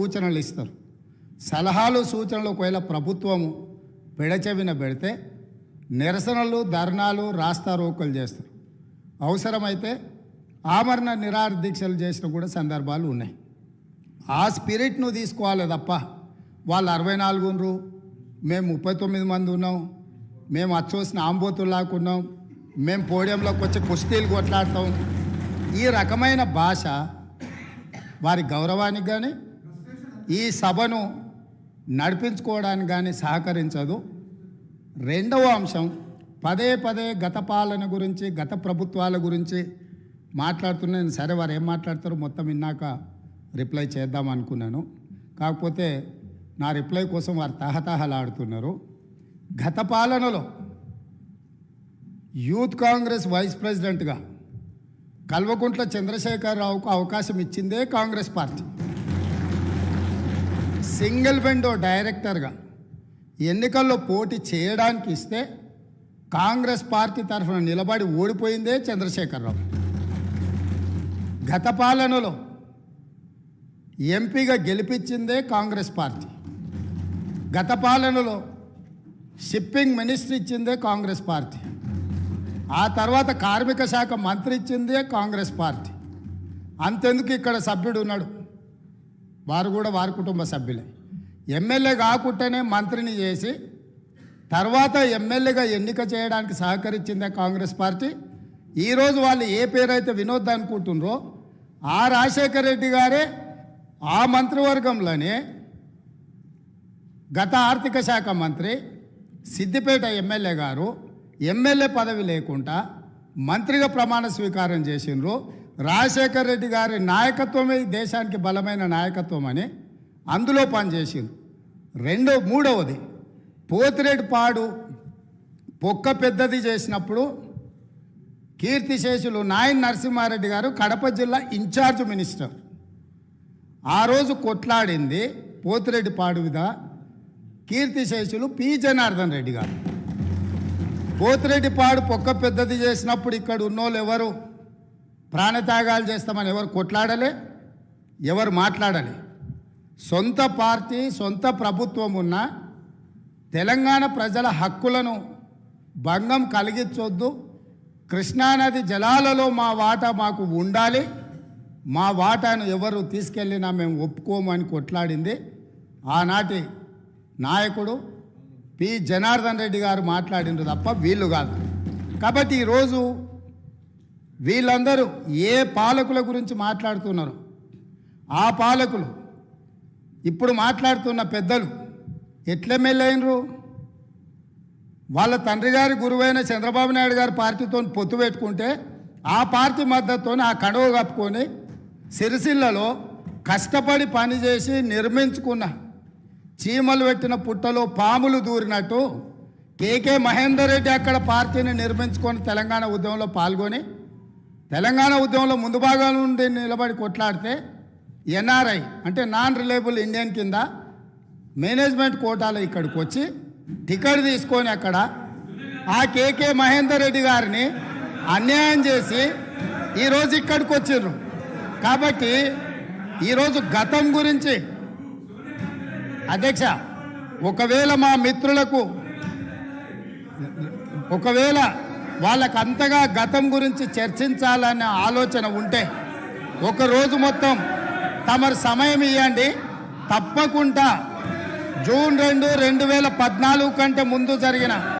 సూచనలు ఇస్తారు. సలహాలు సూచనలు ఒకవేళ ప్రభుత్వము పెడచెవిన పెడితే నిరసనలు ధర్నాలు రాస్తారోకలు చేస్తారు. అవసరమైతే ఆమరణ నిరాహార దీక్షలు చేసిన కూడా సందర్భాలు ఉన్నాయి. ఆ స్పిరిట్ను తీసుకోవాలి తప్ప వాళ్ళు అరవై నాలుగు మేము ముప్పై తొమ్మిది మంది ఉన్నాం మేము అచ్చోసిన ఆంబోతులు ఉన్నాం మేము పోడియంలోకి వచ్చి కుస్తీలు కొట్లాడతాం. ఈ రకమైన భాష వారి గౌరవానికి కానీ ఈ సభను నడిపించుకోవడానికి కానీ సహకరించదు. రెండవ అంశం పదే పదే గత పాలన గురించి గత ప్రభుత్వాల గురించి మాట్లాడుతున్నాను. సరే వారు ఏం మాట్లాడతారో మొత్తం విన్నాక రిప్లై చేద్దాం అనుకున్నాను. కాకపోతే నా రిప్లై కోసం వారు తహతహలాడుతున్నారు. గత పాలనలో యూత్ కాంగ్రెస్ వైస్ ప్రెసిడెంట్గా కల్వకుంట్ల చంద్రశేఖరరావుకు అవకాశం ఇచ్చిందే కాంగ్రెస్ పార్టీ. సింగిల్ విండో డైరెక్టర్గా ఎన్నికల్లో పోటీ చేయడానికి ఇస్తే కాంగ్రెస్ పార్టీ తరఫున నిలబడి ఓడిపోయిందే చంద్రశేఖరరావు. గత పాలనలో ఎంపీగా గెలిపించిందే కాంగ్రెస్ పార్టీ. గత పాలనలో షిప్పింగ్ మినిస్టర్ ఇచ్చిందే కాంగ్రెస్ పార్టీ. ఆ తర్వాత కార్మిక శాఖ మంత్రి ఇచ్చిందే కాంగ్రెస్ పార్టీ. అంతెందుకు ఇక్కడ సభ్యుడు ఉన్నాడు? వారు కూడా వారి కుటుంబ సభ్యులే. ఎమ్మెల్యే కాకుండానే మంత్రిని చేసి తర్వాత ఎమ్మెల్యేగా ఎన్నిక చేయడానికి సహకరించిందే కాంగ్రెస్ పార్టీ. ఈరోజు వాళ్ళు ఏ పేరైతే వినోద్ అనుకుంటున్నారో ఆ రాజశేఖర రెడ్డి గారే ఆ మంత్రివర్గంలోనే గత ఆర్థిక శాఖ మంత్రి సిద్దిపేట ఎమ్మెల్యే గారు ఎమ్మెల్యే పదవి లేకుండా మంత్రిగా ప్రమాణ స్వీకారం చేసిండ్రు. రాజశేఖర్ రెడ్డి గారి నాయకత్వమే దేశానికి బలమైన నాయకత్వం అని అందులో పనిచేసింది. రెండో మూడవది పోతిరెడ్డి పాడు పొక్క పెద్దది చేసినప్పుడు కీర్తిశేషులు నాయన్ నరసింహారెడ్డి గారు కడప జిల్లా ఇన్ఛార్జ్ మినిస్టర్. ఆ రోజు కొట్లాడింది పోతిరెడ్డి పాడు మీద కీర్తిశేషులు పి. జనార్దన్ రెడ్డి గారు. పోతిరెడ్డి పాడు పొక్క పెద్దది చేసినప్పుడు ఇక్కడ ఉన్నోళ్ళు ఎవరు? ప్రాణత్యాగాలు చేస్తామని ఎవరు కొట్లాడలే ఎవరు మాట్లాడలే. సొంత పార్టీ సొంత ప్రభుత్వం ఉన్న తెలంగాణ ప్రజల హక్కులను భంగం కలిగించొద్దు. కృష్ణానది జలాలలో మా వాటా మాకు ఉండాలి. మా వాటాను ఎవరు తీసుకెళ్ళినా మేము ఒప్పుకోమని కొట్లాడింది ఆనాటి నాయకుడు పి. జనార్దన్ రెడ్డి గారు మాట్లాడిండ్రు తప్ప వీళ్ళు కాదు. కాబట్టి ఈరోజు వీళ్ళందరూ ఏ పాలకుల గురించి మాట్లాడుతున్నారు? ఆ పాలకులు ఇప్పుడు మాట్లాడుతున్న పెద్దలు ఎట్లెమ్మెల్యేనరు వాళ్ళ తండ్రి గారి గురువైన చంద్రబాబు నాయుడు గారి పార్టీతో పొత్తు పెట్టుకుంటే ఆ పార్టీ మద్దతుతో ఆ కడవ కప్పుకొని సిరిసిల్లలో కష్టపడి పనిచేసి నిర్మించుకున్న చీమలు పెట్టిన పుట్టలో పాములు దూరినట్టు కేకే మహేందర్ రెడ్డి అక్కడ పార్టీని నిర్మించుకొని తెలంగాణ ఉద్యమంలో పాల్గొని తెలంగాణ ఉద్యమంలో ముందు భాగం నుండి నిలబడి కొట్లాడితే ఎన్ఆర్ఐ అంటే నాన్ రిలయబుల్ ఇండియన్ కింద మేనేజ్మెంట్ కోటాలో ఇక్కడికి వచ్చి టికెట్ తీసుకొని అక్కడ ఆ కేకే మహేందర్ రెడ్డి గారిని అన్యాయం చేసి ఈరోజు ఇక్కడికి వచ్చిర్రు. కాబట్టి ఈరోజు గతం గురించి అధ్యక్ష ఒకవేళ మా మిత్రులకు ఒకవేళ వాళ్ళకు అంతగా గతం గురించి చర్చించాలనే ఆలోచన ఉంటే ఒకరోజు మొత్తం తమరు సమయం ఇవ్వండి తప్పకుండా జూన్ రెండు రెండు వేల పద్నాలుగు కంటే ముందు జరిగిన